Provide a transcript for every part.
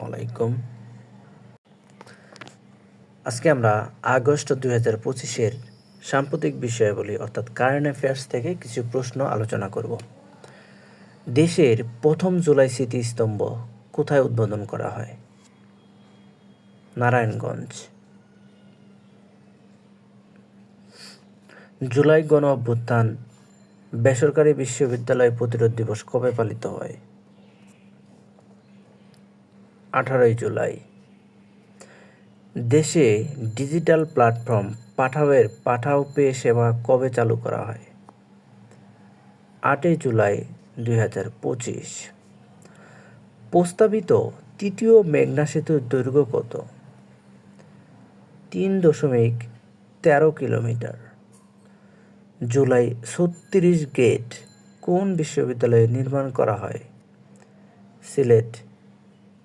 আলাইকুম। আজকে আমরা আগস্ট দুই হাজার পঁচিশের সাম্প্রতিক বিষয়াবলী, অর্থাৎ কারেন্ট অ্যাফেয়ার্স থেকে কিছু প্রশ্ন আলোচনা করব। দেশের প্রথম জুলাই স্মৃতিস্তম্ভ কোথায় উদ্বোধন করা হয়? নারায়ণগঞ্জ। জুলাই গণ অভ্যুত্থান বেসরকারি বিশ্ববিদ্যালয় প্রতিরোধ দিবস কবে পালিত হয়? আঠারোই জুলাই। দেশে ডিজিটাল প্ল্যাটফর্ম পাঠাওয়ের পাঠাও পে সেবা কবে চালু করা হয়? আটই জুলাই দুই হাজার পঁচিশ। প্রস্তাবিত তৃতীয় মেঘনা সেতুর দৈর্ঘ্য কত? তিন দশমিক তেরো কিলোমিটার। জুলাই ছত্রিশ গেট কোন বিশ্ববিদ্যালয়ে নির্মাণ করা হয়? সিলেট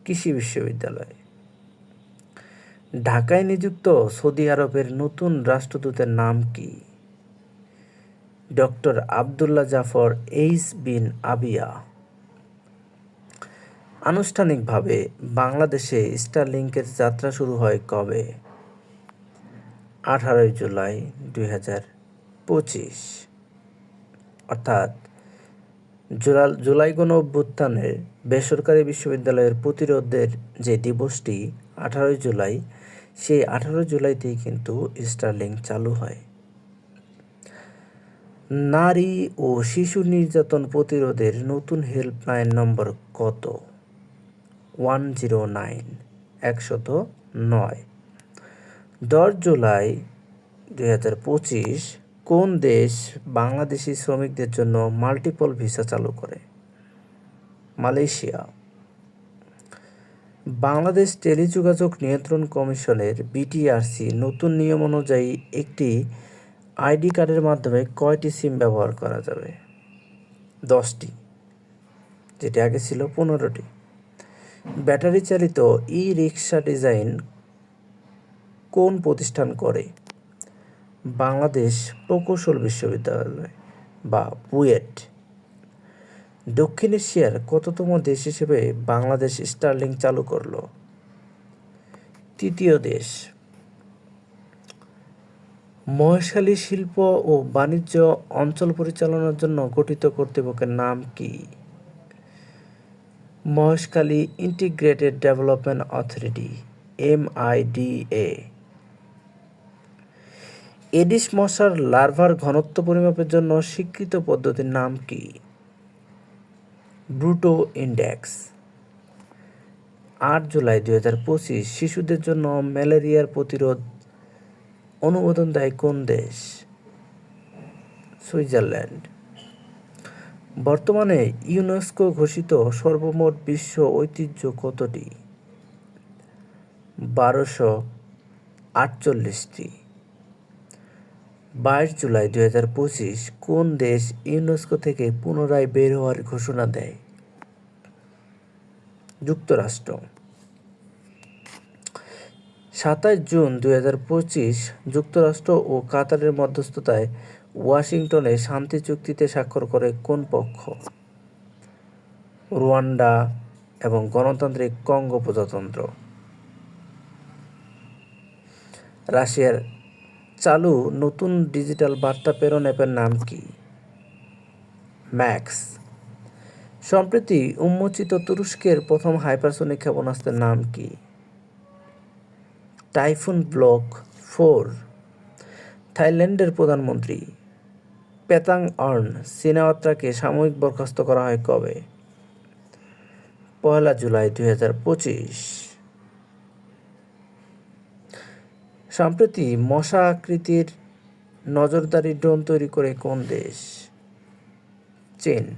কৃষি বিশ্ববিদ্যালয়। ঢাকায় নিযুক্ত সৌদি আরবের নতুন রাষ্ট্রদূতের নাম কি? ডক্টর আবদুল্লাহ জাফর এইস বিন আবিয়া। আনুষ্ঠানিকভাবে বাংলাদেশে স্টারলিংকের যাত্রা শুরু হয় কবে? আঠারোই জুলাই দুই হাজার পঁচিশ। অর্থাৎ জুলাই গণ অভ্যুত্থানের বেসরকারি বিশ্ববিদ্যালয়ের প্রতিরোধের যে দিবসটি আঠারোই জুলাই, সেই আঠারো জুলাইতেই কিন্তু স্টারলিং চালু হয়। নারী ও শিশু নির্যাতন প্রতিরোধের নতুন হেল্পলাইন নম্বর কত? ওয়ান জিরো নাইন, একশত নয়। দশ জুলাই দুই হাজার পঁচিশ কোন দেশ বাংলাদেশি শ্রমিকদের জন্য মাল্টিপল ভিসা চালু করে? মালয়েশিয়া। বাংলাদেশ টেলিযোগাযোগ নিয়ন্ত্রণ কমিশনের বিটিআরসি নতুন নিয়ম অনুযায়ী একটি আইডি কার্ডের মাধ্যমে কয়টি সিম ব্যবহার করা যাবে? দশটি, যেটি আগে ছিল পনেরোটি। ব্যাটারি চালিত ই রিক্সা ডিজাইন কোন প্রতিষ্ঠান করে? বাংলাদেশ প্রকৌশল বিশ্ববিদ্যালয় বা বুয়েট। দক্ষিণ এশিয়ার কততম দেশ হিসেবে বাংলাদেশ স্টার্লিং চালু করল? তৃতীয় দেশ। মহেশখালী শিল্প ও বাণিজ্য অঞ্চল পরিচালনার জন্য গঠিত কর্তৃপক্ষের নাম কি? Maheshkhali integrated development authority M I D A Aedes মশার লার্ভার ঘনত্ব পরিমাপের জন্য স্বীকৃত পদ্ধতির নাম কি? Breteau index. আট জুলাই দুই হাজার পঁচিশ, শিশুদের জন্য ম্যালেরিয়ার প্রতিরোধ অনুমোদন দেয় কোন দেশ? সুইজারল্যান্ড। বর্তমানে ইউনেস্কো ঘোষিত সর্বমোট বিশ্ব ঐতিহ্য কতটি? বারোশো আটচল্লিশটি। বাইশ জুলাই দুই হাজার পঁচিশ কোন দেশ ইউনেস্কো থেকে পুনরায় বের হওয়ার ঘোষণা দেয়? যুক্তরাষ্ট্র। সাতাশ জুন দুই হাজার পঁচিশ যুক্তরাষ্ট্র ও কাতারের মধ্যস্থতায় ওয়াশিংটনে শান্তি চুক্তিতে স্বাক্ষর করে কোন পক্ষ? রুয়ান্ডা এবং গণতান্ত্রিক কঙ্গো প্রজাতন্ত্র। রাশিয়ার চালু নতুন ডিজিটাল বার্তা প্রেরণ অ্যাপের নাম কি? ম্যাক্স। সম্প্রতি উন্মোচিত তুরস্কের প্রথম হাইপারসোনিক ক্ষেপণাস্ত্রের নাম কি? Typhoon block four. থাইল্যান্ডের প্রধানমন্ত্রী পেতাং অর্ন সিনেওয়াত্রাকে সাময়িক বরখাস্ত করা হয় কবে? পয়লা জুলাই দুই হাজার পঁচিশ। সম্প্রতি মশা আকৃতির নজরদারি ড্রোন তৈরি করে কোন দেশ? চীন।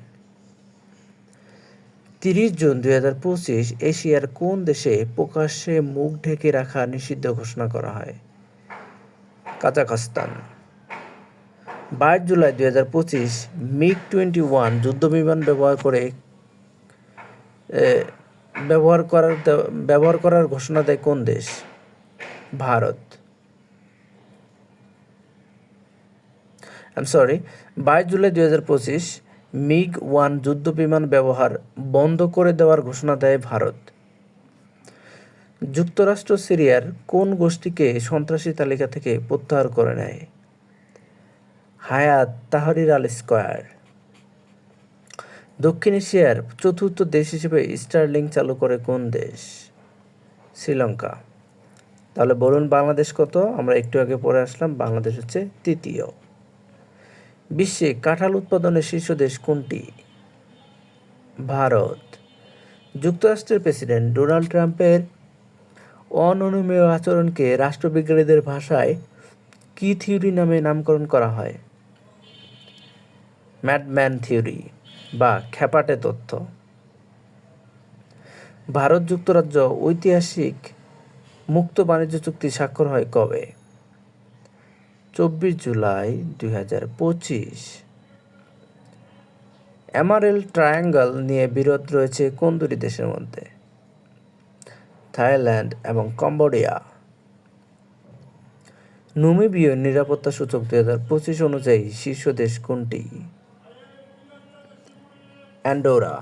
তিরিশ জুন দুই হাজার পঁচিশ এশিয়ার কোন দেশে প্রকাশ্যে মুখ ঢেকে রাখা নিষিদ্ধ ঘোষণা করা হয়? কাজাখস্তান। বাইশ জুলাই দুই হাজার পঁচিশ মিগ টোয়েন্টি ওয়ান যুদ্ধবিমান ব্যবহার করে ব্যবহার করার ব্যবহার করার ঘোষণা দেয় কোন দেশ? ভারত। আম সরি বাইশ জুলাই দুই হাজার পঁচিশ, মিগ ওয়ান যুদ্ধ বিমান ব্যবহার বন্ধ করে দেওয়ার ঘোষণা দেয় ভারত। যুক্তরাষ্ট্র সিরিয়ার কোন গোষ্ঠীকে সন্ত্রাসী তালিকা থেকে প্রত্যাহার করে নেয়? হায়াত তাহরির আল স্কয়ার। দক্ষিণ এশিয়ার চতুর্থ দেশ হিসেবে স্টারলিং চালু করে কোন দেশ? শ্রীলঙ্কা। তাহলে বলুন বাংলাদেশ কত? আমরা একটু আগে পড়ে আসলাম, বাংলাদেশ হচ্ছে তৃতীয়। বিশ্বে কাঁঠাল উৎপাদনের শীর্ষ দেশ কোনটি? ভারত। যুক্তরাষ্ট্রের প্রেসিডেন্ট ডোনাল্ড ট্রাম্পের অননুমেয় আচরণকে রাষ্ট্রবিজ্ঞানীদের ভাষায় কি থিওরি নামে নামকরণ করা হয়? ম্যাডম্যান থিওরি বা খ্যাপাটে তথ্য। ভারত যুক্তরাজ্য ঐতিহাসিক মুক্ত বাণিজ্য চুক্তি স্বাক্ষর হয় কবে? চব্বিশ জুলাই দুই হাজার পঁচিশ। এমারেল ট্রায়াঙ্গল নিয়ে বিরোধ রয়েছে কোন দুটি দেশের মধ্যে। থাইল্যান্ড এবং কম্বোডিয়া। নুমিবীয় নিরাপত্তা সূচক দুই হাজার পঁচিশ অনুযায়ী শীর্ষ দেশ কোনটি? অ্যান্ডোরা।